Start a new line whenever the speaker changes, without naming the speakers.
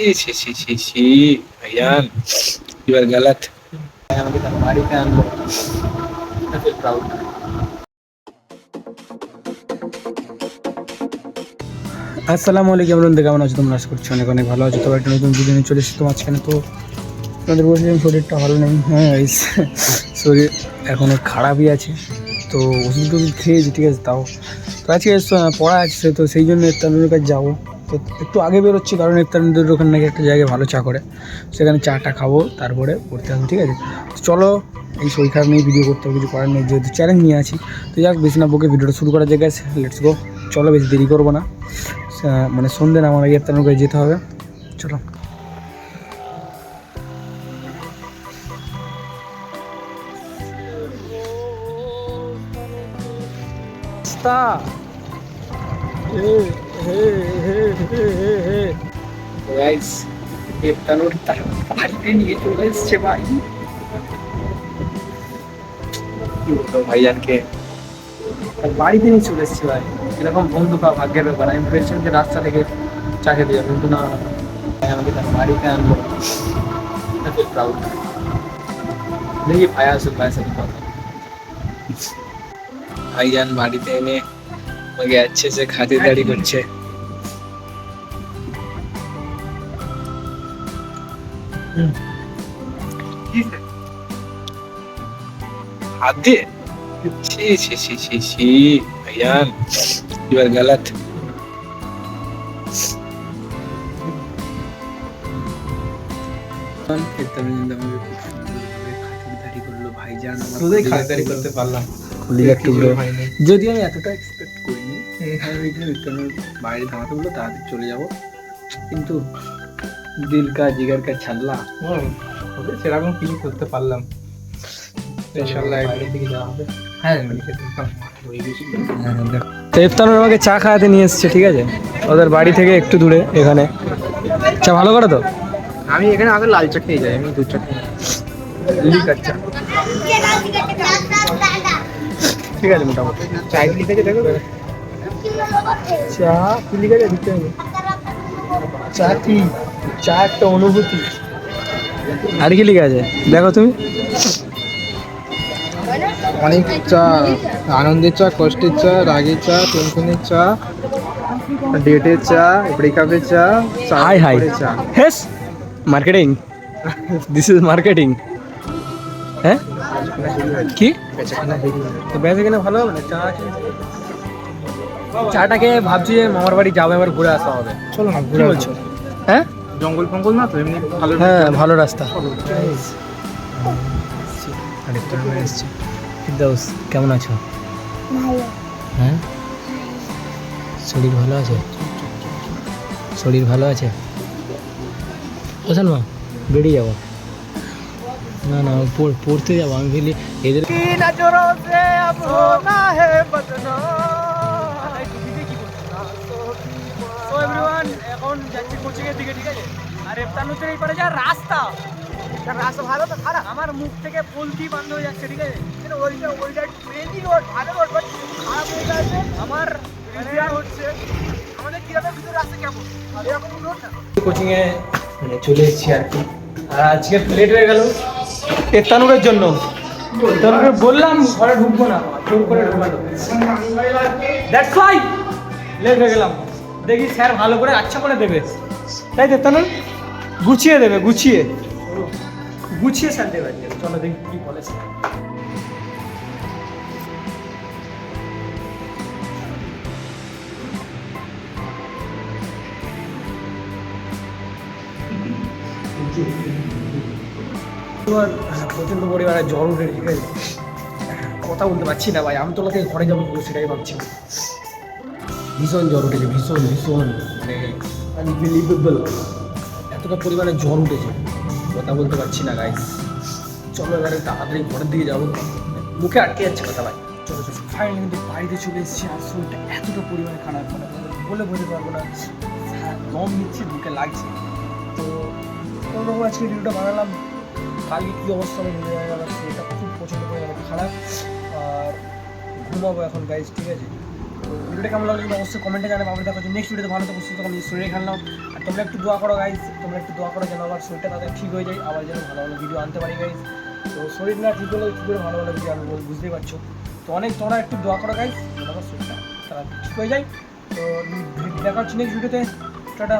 ছি ছি ছি ছি ভাইয়ান ইউ আর গলত।
আমাকে বাড়িতে আনলো I feel proud.
আসসালামু আলাইকুম বন্ধু কেমন আছো তোমরা? আশা করছি অনেক অনেক ভালো আছো। তো একটা নতুন ভিডিও নিয়ে চলে এসেছি তো মাঝখানে তো তোমাদের বলছিলাম শরীরটা ভালো নেই। হ্যাঁ guys, শরীর এখনও খারাপই আছে। তো ওষুধ টষুধ খেয়েছি ঠিক আছে তাও। তো আজকে পড়া আছে তো সেই জন্য ইফতানুর কাছে যাব। তো একটু আগে বেরোচ্ছি, কারণ ইফতানুদের ওখানে নাকি একটা জায়গায় ভালো চা করে। সেখানে চাটা খাব, তারপরে পড়তে হবে ঠিক আছে? তো চলো, এই শরীর খারাপ নিয়ে ভিডিও করতে হবে, কিছু করার নেই, যেহেতু চ্যালেঞ্জ নিয়ে আছি। তো যাক, বেশি না বকে ভিডিওটা শুরু করা জায়গায় লেটস গো চলো, বেশি দেরি করব না। মানে সন্ধ্যে না আমার ইফতানুর কাছে যেতে হবে। চলো।
গাইস ইফতানুর তার বাড়িতে নিয়ে চলে এসছে ভাই। কি বলব ভাইজানকে তার বাড়িতে নিয়ে চলে এসছে ভাই। এরকম বন্ধু পাওয়া ভাগ্যের ব্যাপার। আমি ভেবেছিলাম যে রাস্তা থেকে চা খেতে যাব কিন্তু না আমাকে তার বাড়িতে আনলো। feel দেখি ভাই আসুক, ভাইয়ের
ভাইজান বাড়িতে এনে আমাকে अच्छे से খাতিরদারি করছে হাত দিয়ে ছি ছি ছি ছি ছি ভাইয়ান ইউ আর গলত ইফতারের জন্য আমাকে খুব সুন্দরভাবে খাতিরদারি করলো ভাইজান আমার
শুধুই
কলিজার
খাতিরদারি
টুকরো।
করতে পারলাম
কলিজার টুকরো
কিছু হয়নি।
যদি আমি এতটা করিনি। আমি ভেবেছিলাম ইফতারের বাইরে ধামাতে বলল তাড়াতাড়ি চলে যাব। কিন্তু দিল কা জিগার কা ছাল্লা।
ওদের সেরকম কিছু করতে পারলাম। ইনশাল্লাহ একদিন থেকে যাওয়া হবে। হ্যাঁ হয়ে
তো ইফতানুর আমাকে চা খাওয়াতে নিয়ে এসছে ঠিক আছে? ওদের বাড়ি থেকে একটু দূরে এখানে। চা ভালো করে তো?
আমি এখানে আগে লাল চা খেয়ে যাই আমি দুধ চা লিকার চা? ঠিক আছে মোটামুটি। কি লিখেছে দেখো।
চা কি লিখে দিতে হবে চা কি? চা একটা অনুভূতি। আর কি লিখে আছে? দেখো তুমি।
অনেক চা আনন্দের চা কষ্টের চা রাগের চা টেনশনের চা ডেটের চা ব্রেকআপের চা চা
হাই হাই
করে চা।
হেস মার্কেটিং দিস ইজ মার্কেটিং হ্যাঁ? কি? তো বেঁচে কিনা ভালো হবে না? চা খেয়ে- চাটাকে ভাবছি যে মামার বাড়ি যাব এবার ঘুরে আসা হবে।
চলো না ঘুরে
বলছো? হ্যাঁ?
জঙ্গল ফঙ্গল না তো? এমনি ভালো
হ্যাঁ ভালো রাস্তা। আরেকটা এসছে। ফিরদাউস কেমন আছো? হ্যাঁ? শরীর ভালো আছে? শরীর ভালো আছে? কোথান মা বেরিয়ে যাব। না না পড়তে যাব। আমি ভেলি এদের এখন যাচ্ছি কোচিং এর দিকে, ঠিক আছে? আর এফতানুতে এই পারে যা রাস্তা। রাস্তা ভালো তো খারাপ। আমার মুখ থেকে পোলতি বন্ধ হয়ে যাচ্ছে, ঠিক আছে? ওইটা ওইটা ট্রেনই রোড ভালো রোড বাট খারাপ হয়ে যাচ্ছে। আমার হচ্ছে, আমাদের গ্রামের ভিতরে রাস্তা কেমন? এরকম রোড না? কোচিং এ মানে চলে এসেছি আর কি। আর আজকে লেট হয়ে গেল। এফতানুরের জন্য। এফতানুরকে বললাম, ঘরে ঢুকবো না। জোর করে ঢুকালো। দ্যাটস লেট হয়ে গেলাম। দেখি স্যার ভালো করে আচ্ছা করে দেবে। তাই তো তানুর গুছিয়ে দেবে, গুছিয়ে। গুছিয়ে স্যার দেবে। চলো দেখি কি বলে স্যার। তোমার প্রচণ্ড পরিমাণে জ্বর উঠে ঠিক আছে কথা বলতে পারছি না ভাই, আমি তোলাকে ঘরে যাব সেটাই ভাবছি। ভীষণ জ্বর উঠেছে ভীষণ ভীষণ মানে আনবিলিভেবল এতটা পরিমাণে জ্বর উঠেছে কথা বলতে পারছি না গাইস চলো এবারে তাড়াতাড়ি ঘরের দিকে যাব। মুখে আটকে যাচ্ছে কথা ভাই। চলো চলো। ফাইনালি কিন্তু বাড়িতে চলে এসেছি আর শরীরটা এতটা পরিমাণে খারাপ মানে বলে বোঝাতে পারব না। হ্যাঁ, দম নিচ্ছে বুকে লাগছে। তো কোনোরকম আজকে ভিডিওটা বানালাম। কালকে কী অবস্থা আমি ভেবে আমার শরীরটা খুব প্রচণ্ড পরিমাণে খারাপ। আর ঘুমাবো এখন গাইজ ঠিক আছে? ভিডিওটা কেমন লাগল অবশ্যই কমেন্টে জানাবে। আমরা দেখা নেক্সট ভিডিওতে ভালো তো সুস্থ তখন শরীরে খেললাম আর তোমরা একটু দোয়া করো গাইজ তোমরা একটু দোয়া করো যেন আবার শরীরটা তাদের ঠিক হয়ে যায়। আবার যেন ভালো ভালো ভিডিও আনতে পারি গাইজ তো শরীর না ঠিক হলে কী করে ভালো ভালো ভিডিও আমি বুঝতেই পারছ? তো অনেক, তোমরা একটু দোয়া করো গাইজ যেন আমার শরীরটা তারা ঠিক হয়ে যায়। তো দেখা হচ্ছে নেক্সট ভিডিওতে টাটা।